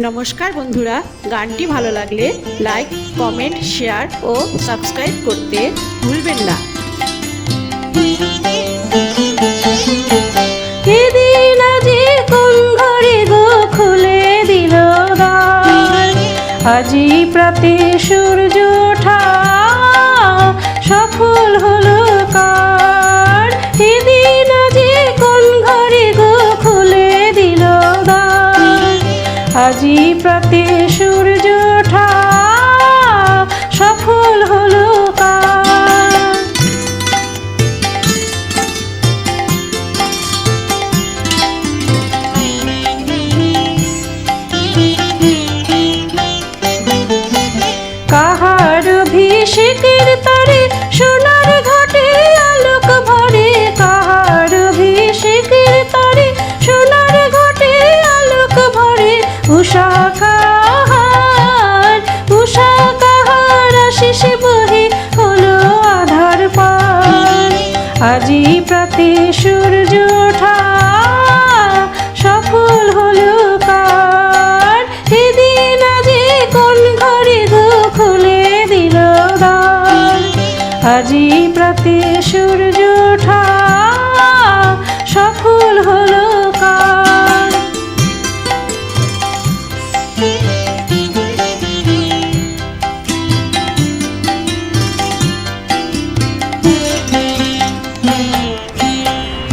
নমস্কার বন্ধুরা, গানটি ভালো লাগলে লাইক কমেন্ট শেয়ার ও সাবস্ক্রাইব করতে ভুলবেন না। আজি প্রাতে সূর্য প্রাতে সূর্য ওঠা সফল হলো কাহার অভিষেকের তরে সোনার ঘটে ভরে উষা কাহার উষা বহে হলো আধার পার আজি প্রাতে সূর্য ওঠা, সফল হলো কার এদিন আজি কোন ঘরে গো খুলে দিল দ্বার আজি প্রাতে সূর্য ওঠা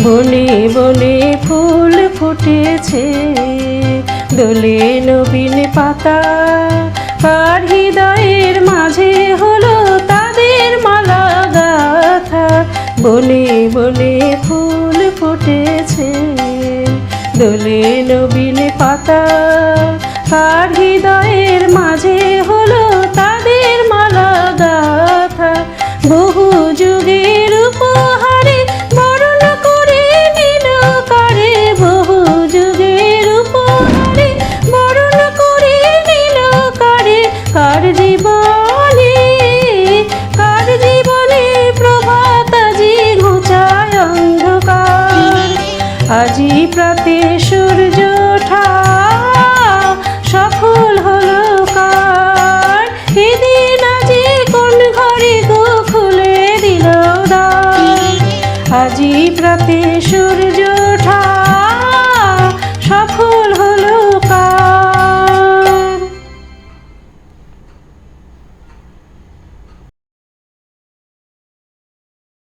বনে বনে ফুল ফুটেছে। দোলে নবীন পাতা কার হৃদয়ের মাঝে হলো তাদের মালা গাথা বনে বনে ফুল ফুটেছে। দোলে নবীন পাতা কার হৃদয়ের মাঝে হলো তাদের মালা গাথা বহু আজি প্রাতে সূর্য সফল হলো কার? এদিন আজি কোন ঘরে গো খুলে দিল দা আজি প্রাতে সূর্য ওঠা